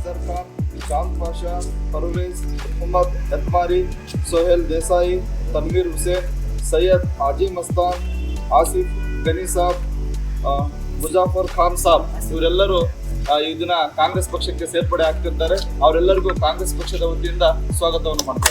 ಅಜರ್ ಖಾನ್ ಚಾಂದ್ ಪಾಷಾ ಪರ್ವೇಜ್ ಮೊಹಮ್ಮದ್ ಎತ್ಮಾರಿ ಸೊಹೇಲ್ ದೇಸಾಯಿ ತನ್ವೀರ್ ಹುಸೇನ್ ಸೈಯದ್ ಆಜಿ ಮಸ್ತಾನ್ ಆಸಿಫ್ ಗನಿ ಸಾಬ್ ಮುಜಾಫರ್ ಖಾನ್ ಸಾಬ್ ಇವರೆಲ್ಲರೂ ಈ ದಿನ ಕಾಂಗ್ರೆಸ್ ಪಕ್ಷಕ್ಕೆ ಸೇರ್ಪಡೆ ಆಗ್ತಿದ್ದಾರೆ. ಅವರೆಲ್ಲರಿಗೂ ಕಾಂಗ್ರೆಸ್ ಪಕ್ಷದ ವತಿಯಿಂದ ಸ್ವಾಗತವನ್ನು ಮಾಡ್ತಾ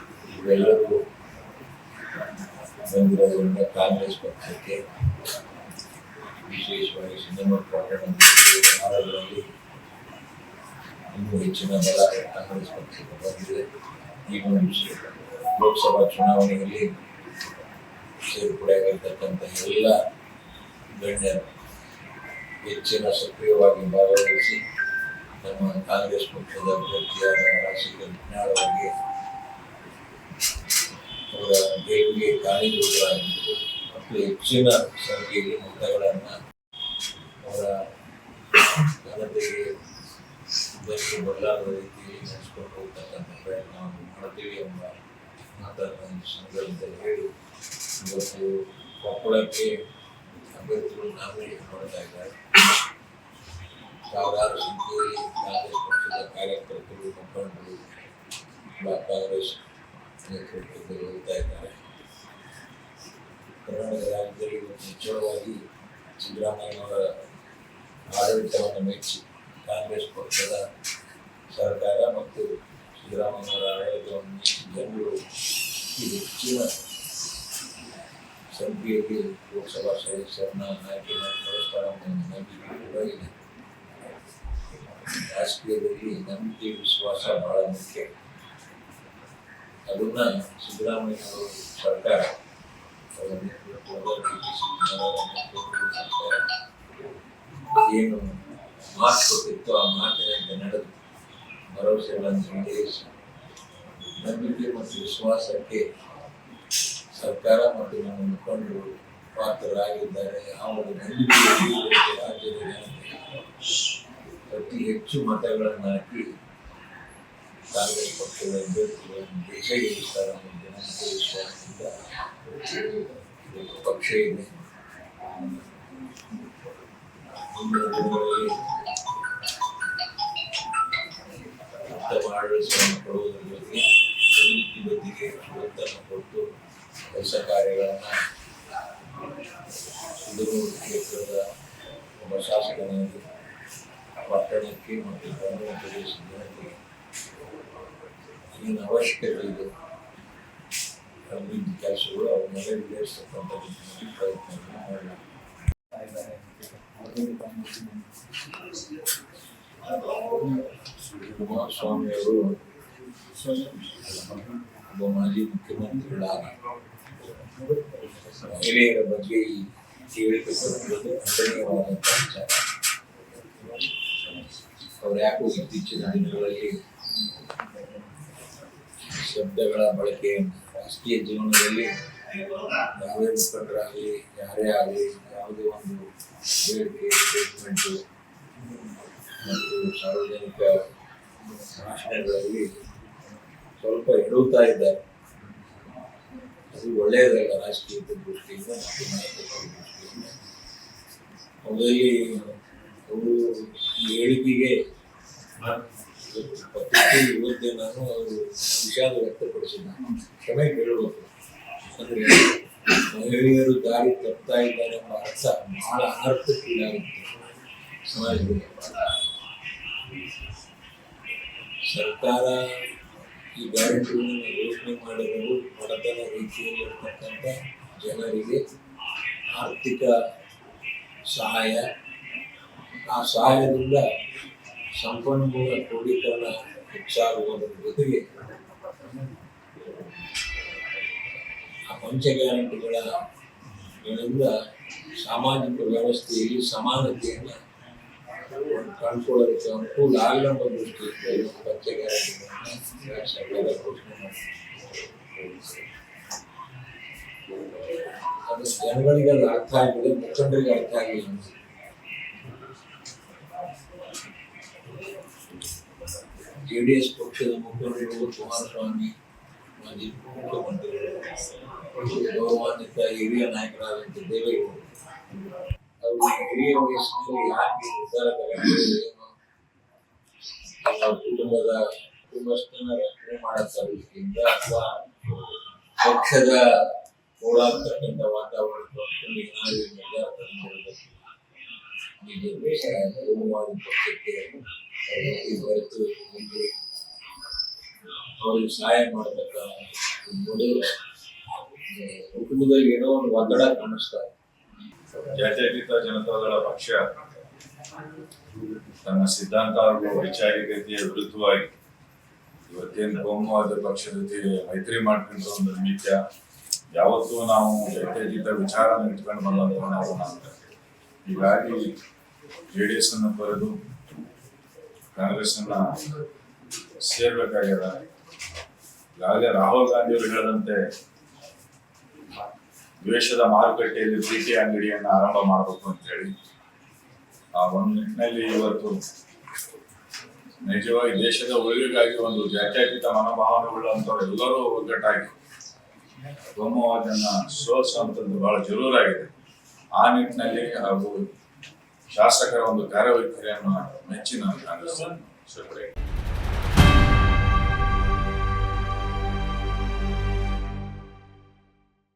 ಇವೆಲ್ಲರೂ ಬಂದಿರೋದ್ರಿಂದ ಕಾಂಗ್ರೆಸ್ ಪಕ್ಷಕ್ಕೆ ವಿಶೇಷವಾಗಿ ಸಿನಿಮಾ ನಾಡುಗಳಲ್ಲಿ ಇನ್ನೂ ಹೆಚ್ಚಿನ ಬಲ ಕಾಂಗ್ರೆಸ್ ಪಕ್ಷಕ್ಕೆ ಬಂದಿದೆ. ಈ ಲೋಕಸಭಾ ಚುನಾವಣೆಯಲ್ಲಿ ಸೇರ್ಪಡೆಯಾಗಿರ್ತಕ್ಕಂಥ ಎಲ್ಲ ಗಣ್ಯರು ಹೆಚ್ಚಿನ ಸಕ್ರಿಯವಾಗಿ ಭಾಗವಹಿಸಿ ನಮ್ಮ ಕಾಂಗ್ರೆಸ್ ಪಕ್ಷದ ಅಭ್ಯರ್ಥಿಯಾದ ರಾಜಶೇಖರ್ ಅವರಿಗೆ ಅವರ ಗೆಲುವಿಗೆ ಕಾರಣೀಭೂತರಾಗಿದ್ದು ಮತ್ತು ಹೆಚ್ಚಿನ ಸಂಖ್ಯೆಯಲ್ಲಿ ಮತಗಳನ್ನು ಅವರ ಘನತೆಗೆ ಇದಕ್ಕೆ ಬದಲಾದ ರೀತಿಯಲ್ಲಿ ನಡೆಸ್ಕೊಂಡು ಹೋಗ್ತಕ್ಕಂಥ ಪ್ರಯತ್ನವನ್ನು ಮಾಡ್ತೀವಿ ಎಂಬ ಮಾತನ್ನು ಈ ಸಂದರ್ಭದಲ್ಲಿ ಹೇಳಿ ಇವತ್ತು ಕೊಪ್ಪಳಕ್ಕೆ ಅಭ್ಯರ್ಥಿಗಳು ನಾಮಿನೇಟ್ ಮಾಡ್ತಾ ಇದ್ದಾರೆ ಸಾವಿರಾರು ಸಂಖ್ಯೆಯಲ್ಲಿ ಕಾಂಗ್ರೆಸ್ ಪಕ್ಷದ ಕಾರ್ಯಕರ್ತರು ಮುಖಂಡರು ಬ್ಲಾಕ್ ಕಾಂಗ್ರೆಸ್ ನೇತೃತ್ವದಲ್ಲಿ ಹೋಗ್ತಾ ಇದ್ದಾರೆ ಕರ್ನಾಟಕ ರಾಜ್ಯದಲ್ಲಿ ಇವತ್ತು ನಿಚ್ಚಳವಾಗಿ ಸಿದ್ದರಾಮಯ್ಯನವರ ಆಡಳಿತವನ್ನು ಮೆಚ್ಚಿ ಕಾಂಗ್ರೆಸ್ ಪಕ್ಷದ ಸರ್ಕಾರ ಮತ್ತು ಸಿದ್ದರಾಮಯ್ಯನವರ ಆಡಳಿತವನ್ನು ಮೆಚ್ಚಿ ಜನರು ಈ ಹೆಚ್ಚಿನ ಸಂಖ್ಯೆಯಲ್ಲಿ ಲೋಕಸಭಾ ಸದಸ್ಯರನ್ನ ಆಯ್ಕೆ ಮಾಡಿ ಕಳಿಸ್ತಾರೆ ಅನ್ನೋ ಒಂದು ನಂಬಿಕೆ ಕೂಡ ಇದೆ ರಾಜಕೀಯದಲ್ಲಿ ನಂಬಿಕೆ ವಿಶ್ವಾಸ ಬಹಳ ಮುಖ್ಯ ಅದನ್ನ ಸಿದ್ದರಾಮಯ್ಯನವರು ಸರ್ಕಾರ ಅವರ ಸರ್ಕಾರ ಏನು ಮಾತು ಕೊಟ್ಟಿತ್ತು ಆ ಮಾತಿನಂತೆ ನಡೆದು ಭರವಸೆಗಳನ್ನು ಈಡೇರಿಸಿ ನಂಬಿಕೆ ಮತ್ತು ವಿಶ್ವಾಸಕ್ಕೆ ಸರ್ಕಾರ ಮತ್ತು ನಮ್ಮ ಮುಖಂಡರು ಪಾತ್ರರಾಗಿದ್ದಾರೆ ಆ ಒಂದು ನಂಬಿಕೆ ರಾಜ್ಯದ ಜನತೆ ಅತಿ ಹೆಚ್ಚು ಮತಗಳನ್ನು ಹಾಕಿ ಕಾಂಗ್ರೆಸ್ ಪಕ್ಷದ ಅಭ್ಯರ್ಥಿಗಳನ್ನು ದೇಶಗಿರಿಸ್ತಾರೆ ಅನ್ನೋ ಜನತೆ ವಿಶ್ವಾಸದಿಂದ ಇವತ್ತು ಪಕ್ಷ ಇದೆ ಮುಂದಿನ ದಿನಗಳಲ್ಲಿ ಉತ್ತಮ ಆಡಳಿತವನ್ನು ಕೊಡುವುದರ ಜೊತೆಗೆ ಅಭಿವೃದ್ಧಿ ಬದಿಗೆ ಒತ್ತನ್ನು ಕೊಟ್ಟು ಕೆಲಸ ಕಾರ್ಯಗಳನ್ನು ಸಿದ್ದನೂರು ಕ್ಷೇತ್ರದ ಒಬ್ಬ ಶಾಸಕನಾಗಿ ಪಟ್ಟಣಕ್ಕೆ ಮತ್ತು ಗ್ರಾಮೀಣ ಪ್ರದೇಶದ ಜನತೆಗೆ ಏನು ಅವಶ್ಯಕತೆ ಇದೆ ಅಭಿವೃದ್ಧಿ ಕೆಲಸಗಳು ಅವನ್ನೆಲ್ಲ ಈಡೇರಿಸ್ತಕ್ಕಂಥ ನಿಟ್ಟಿನಲ್ಲಿ ಪ್ರಯತ್ನವನ್ನು ಮಾಡಲಾಗಿದೆ ಕುಮಾರಸ್ವಾಮಿ ಅವರು ಒಬ್ಬ ಮಾಜಿ ಮುಖ್ಯಮಂತ್ರಿಗಳಾಗಿ ಮಹಿಳೆಯರ ಬಗ್ಗೆ ಈ ಹೇಳಿಕೆ ಕೊಟ್ಟಿರೋದು ಖಂಡನೀಯವಾದಂಥ ವಿಚಾರ ಅವ್ರು ಯಾಕೋ ಇತ್ತೀಚಿನ ದಿನಗಳಲ್ಲಿ ಶಬ್ದಗಳ ಬಳಕೆ ರಾಜಕೀಯ ಜೀವನದಲ್ಲಿ ಯಾವುದೇ ಮುಖಂಡರಾಗಲಿ ಯಾರೇ ಆಗಲಿ, ಯಾವುದೇ ಒಂದು ಹೇಳಿಕೆ ಸ್ಟೇಟ್ಮೆಂಟು ಮತ್ತು ಸಾರ್ವಜನಿಕ ಭಾಷಣಗಳಲ್ಲಿ ಸ್ವಲ್ಪ ಎಡುತ್ತಾ ಇದ್ದಾರೆ. ಅದು ಒಳ್ಳೆಯದಲ್ಲ ರಾಜಕೀಯದ ದೃಷ್ಟಿಯಿಂದ ಮತ್ತು ನಾಯಕತ್ವದ ದೃಷ್ಟಿಯಿಂದ. ಮೊದಲೇ ಅವರು ಹೇಳಿಕೆಗೆ ಪತ್ರಿಕೆ ಓದಿದೆ ನಾನು ಅವರು ವಿಷಾದ ವ್ಯಕ್ತಪಡಿಸಿದ ಕ್ಷಮೆ ಕೇಳಬೇಕು. ಅಂದರೆ ಮಹಿಳೆಯರು ದಾರಿ ತಪ್ತಾ ಇದ್ದಾರೆ ಎಂಬ ಅರ್ಥ ಬಹಳ ಅನರ್ಥಕ್ಕೀಡಾಗುತ್ತೆ ಸಮಾಜದಲ್ಲಿ. ಸರ್ಕಾರ ಈ ಗ್ಯಾರಂಟಿಗಳನ್ನು ಘೋಷಣೆ ಮಾಡಿರೋದು ಬಡತನ ರೀತಿಯಲ್ಲಿರ್ತಕ್ಕಂಥ ಜನರಿಗೆ ಆರ್ಥಿಕ ಸಹಾಯ, ಆ ಸಹಾಯದಿಂದ ಸಂಪನ್ಮೂಲ ಕ್ರೋಢೀಕರಣ ಹೆಚ್ಚಾಗುವುದರ ಜೊತೆಗೆ ಆ ಪಂಚ ಗ್ಯಾರಂಟಿಗಳ ಗಳಿಂದ ಸಾಮಾಜಿಕ ವ್ಯವಸ್ಥೆಯಲ್ಲಿ ಸಮಾನತೆಯನ್ನು ಕಂಡುಕೊಳ್ಳೋದಕ್ಕೆ ಅನುಕೂಲ ಆಗಲ್ಲ ಅನ್ನೋ ದೃಷ್ಟಿಯಿಂದ ಇವತ್ತು ಪಂಚ ಗ್ಯಾರಂಟಿಗಳನ್ನ ಸರ್ಕಾರ ಘೋಷಣೆ ಮಾಡಿದೆ ಅದು ಜನಗಳಿಗೆ ಅದು ಅರ್ಥ ಆಗಿದೆ ಮುಖಂಡರಿಗೆ ಅರ್ಥ ಆಗಿಲ್ಲ ಜೆ ಡಿ ಎಸ್ ಪಕ್ಷದ ಮುಖಂಡರು ಕುಮಾರಸ್ವಾಮಿ ಮಾಜಿ ಮುಖ್ಯಮಂತ್ರಿಗಳು ಗೌರವಾನ್ವಿತ ಹಿರಿಯ ನಾಯಕರಾದಂಥ ದೇವೇಗೌಡರು ಅವರು ಹಿರಿಯ ವಯಸ್ಸಿನಲ್ಲಿ ಯಾಕೆ ನಿರ್ಧಾರ ತಗೊಂಡಿದ್ರು ಏನು ಅವ್ರ ಕುಟುಂಬದ ಕುಟುಂಬಸ್ಥನ ರಕ್ಷಣೆ ಮಾಡೋ ದೃಷ್ಟಿಯಿಂದ ಅಥವಾ ಪಕ್ಷದ ಓಡಾಡ್ತಕ್ಕಂಥ ವಾತಾವರಣ ನೋಡ್ಕೊಂಡು ಏನಾದ್ರು ಈ ನಿರ್ಧಾರ ತಗೊಂಡಿರ್ಬೇಕು ಬಿಜೆಪಿ ಬಹುಮತ ಪಕ್ಷಕ್ಕೆ ಈ ಹೊರತು ಇಲ್ಲಿ ಅವ್ರಿಗೆ ಸಹಾಯ ಮಾಡತಕ್ಕ ಕುಟುಂಬದಲ್ಲಿ ಏನೋ ಒಂದು ಒತ್ತಡ ಕಾಣಿಸ್ತಾರೆ ಜಾತ್ಯತೀತ ಜನತಾದಳ ಪಕ್ಷ ತನ್ನ ಸಿದ್ಧಾಂತ ಹಾಗೂ ವೈಚಾರಿಕತೆಯ ವಿರುದ್ಧವಾಗಿ ಇವತ್ತೇನು ಕೋಮುವಾದ ಪಕ್ಷದ ಜೊತೆ ಮೈತ್ರಿ ಮಾಡ್ಕೊಂಡ ಒಂದು ನಿಮಿತ್ತ ಯಾವತ್ತೂ ನಾವು ಜಾತ್ಯತೀತ ವಿಚಾರನ ಇಟ್ಕೊಂಡು ಬಂದಂತ ನಾವು ಹೀಗಾಗಿ ಜೆ ಡಿ ಎಸ್ ಅನ್ನು ತೊರೆದು ಕಾಂಗ್ರೆಸ್ ಅನ್ನ ಸೇರ್ಬೇಕಾಗ್ಯದ? ಈಗಾಗಲೇ ರಾಹುಲ್ ಗಾಂಧಿ ಅವರು ಹೇಳದಂತೆ ದ್ವೇಷದ ಮಾರುಕಟ್ಟೆಯಲ್ಲಿ ಪ್ರೀತಿ ಅಂಗಡಿಯನ್ನು ಆರಂಭ ಮಾಡಬೇಕು ಅಂತ ಹೇಳಿ, ಆ ಒಂದು ನಿಟ್ಟಿನಲ್ಲಿ ಇವತ್ತು ನಿಜವಾಗಿ ದೇಶದ ಉಳಿವಿಗಾಗಿ ಒಂದು ಜಾತ್ಯತೀತ ಮನೋಭಾವನೆಗಳುಳ್ಳಂಥವ್ರು ಎಲ್ಲರೂ ಒಗ್ಗಟ್ಟಾಗಿ ಕೋಮುವಾದನ್ನ ಸೋಲಿಸುವಂಥದ್ದು ಬಹಳ ಜರೂರಾಗಿದೆ. ಆ ನಿಟ್ಟಿನಲ್ಲಿ ಹಾಗೂ ಶಾಸಕರ ಒಂದು ಕಾರ್ಯವೈಖರಿಯನ್ನು ಮೆಚ್ಚಿನ ಕಾಂಗ್ರೆಸ್ ಸೇರ್ಪಡೆ